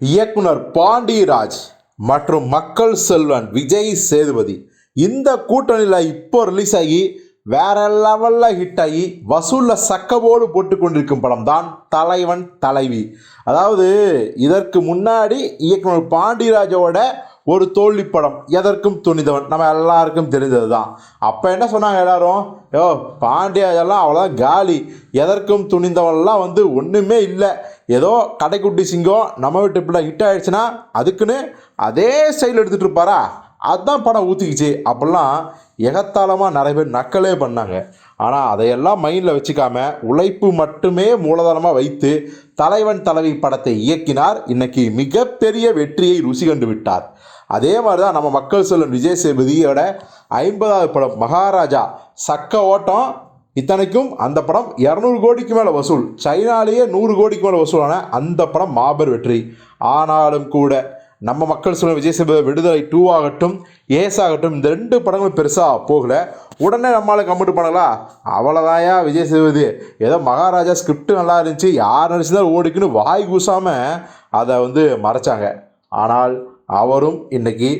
இயக்குனர் பாண்டியராஜ் மற்றும் மக்கள் செல்வன் விஜய் சேதுபதி. இந்த கூட்டணியில் இப்போ ரிலீஸ் ஆகி வேற லெவலில் ஹிட் ஆகி வசூலில் சக்கபோடு போட்டு கொண்டிருக்கும் படம் தான் தலைவன் தலைவி. அதாவது இதற்கு முன்னாடி இயக்குனர் பாண்டியராஜோட ஒரு தோல்வி படம் எதற்கும் துணிந்தவன். நம்ம எல்லாருக்கும் தெரிந்தது தான் அப்போ என்ன சொன்னாங்க எல்லாரும்? யோ பாண்டியராஜெல்லாம் அவ்வளோதான் காலி. எதற்கும் துணிந்தவன்லாம் வந்து ஒன்றுமே இல்லை. ஏதோ கடைக்குட்டி சிங்கம் நம்ம வீட்டு பிள்ளை ஹிட் ஆயிடுச்சுன்னா அதுக்குன்னு அதே ஸ்டைல் எடுத்துகிட்டு இருப்பாரா? அதுதான் படம் ஊற்றிக்கிச்சு அப்படிலாம் எகத்தாளமாக நிறைய பேர் நக்கலே பண்ணாங்க. ஆனால் அதையெல்லாம் மைண்டில் வச்சுக்காம உழைப்பு மட்டுமே மூலதனமாக வைத்து தலைவன் தலைவி படத்தை இயக்கினார். இன்னைக்கு மிகப்பெரிய வெற்றியை ருசி கண்டு விட்டார். அதே மாதிரி தான் நம்ம மக்கள் சொல்லும் விஜய் சேதுபதியோட ஐம்பதாவது படம் மகாராஜா சக்க ஓட்டம் இத்தனைக்கும் அந்த படம் இரநூறு கோடிக்கு மேலே வசூல். சைனாலேயே நூறு கோடிக்கு மேலே வசூலான அந்த படம் மாபெரும் வெற்றி. ஆனாலும் கூட நம்ம மக்கள் சொல்ல விஜய் சேதுபதி விடுதலை டூ ஆகட்டும் ஏஸ் ஆகட்டும் இந்த ரெண்டு படங்களும் பெருசாக போகல. உடனே நம்மளால் கம்மிட்டு பண்ணலாம் அவ்வளோதாயா விஜய் சேதுபதி ஏதோ மகாராஜா ஸ்கிரிப்ட் நல்லா இருந்துச்சு. யார் நடிச்சுதான் ஓடிக்குன்னு வாய் கூசாமல் அதை வந்து மறைச்சாங்க. ஆனால் அவரும் இன்னைக்கு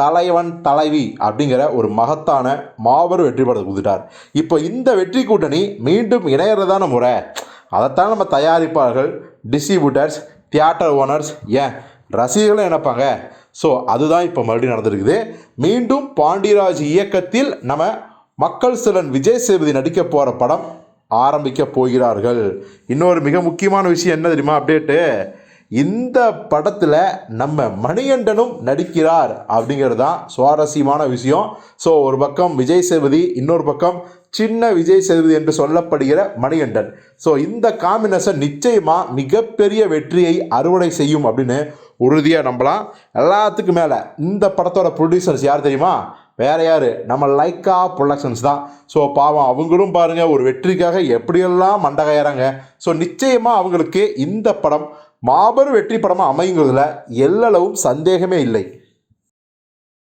தலைவன் தலைவி அப்படிங்கிற ஒரு மகத்தான மாபெரும் வெற்றி படத்தை கொடுத்துட்டார். இப்போ இந்த வெற்றி கூட்டணி மீண்டும் இணையறதான முறை. அதைத்தான் நம்ம தயாரிப்பாளர்கள் டிஸ்ட்ரிபியூட்டர்ஸ் தியேட்டர் ஓனர்ஸ் ஏன் ரசிகர்களும் நினைப்பாங்க. ஸோ அதுதான் இப்போ மறுபடியும் நடந்திருக்குது. மீண்டும் பாண்டியராஜ் இயக்கத்தில் நம்ம மக்கள் சிலன் விஜய் சேதுபதி நடிக்க போகிற படம் ஆரம்பிக்க போகிறார்கள். இன்னொரு மிக முக்கியமான விஷயம் என்ன தெரியுமா? அப்டேட்டு. இந்த படத்தில் நம்ம மணிகண்டனும் நடிக்கிறார் அப்படிங்கிறது தான் சுவாரஸ்யமான விஷயம். ஸோ ஒரு பக்கம் விஜய் சேதுபதி இன்னொரு பக்கம் சின்ன விஜய் சேதுபதி என்று சொல்லப்படுகிற மணிகண்டன். ஸோ இந்த காம்பினேஷன் நிச்சயமாக மிகப்பெரிய வெற்றியை அறுவடை செய்யும் அப்படின்னு உறுதியாக நம்பலாம். எல்லாத்துக்கும் மேலே இந்த படத்தோட ப்ரொடியூசர்ஸ் யார் தெரியுமா? வேற யார்? நம்ம லைக்கா ப்ரொடக்ஷன்ஸ் தான். ஸோ பாவம் அவங்களும் பாருங்கள் ஒரு வெற்றிக்காக எப்படியெல்லாம் மண்டகையறாங்க ஸோ நிச்சயமாக அவங்களுக்கு இந்த படம் மாபெரும் வெற்றி படமாக அமைங்கிறதுல எல்லளவும் சந்தேகமே இல்லை.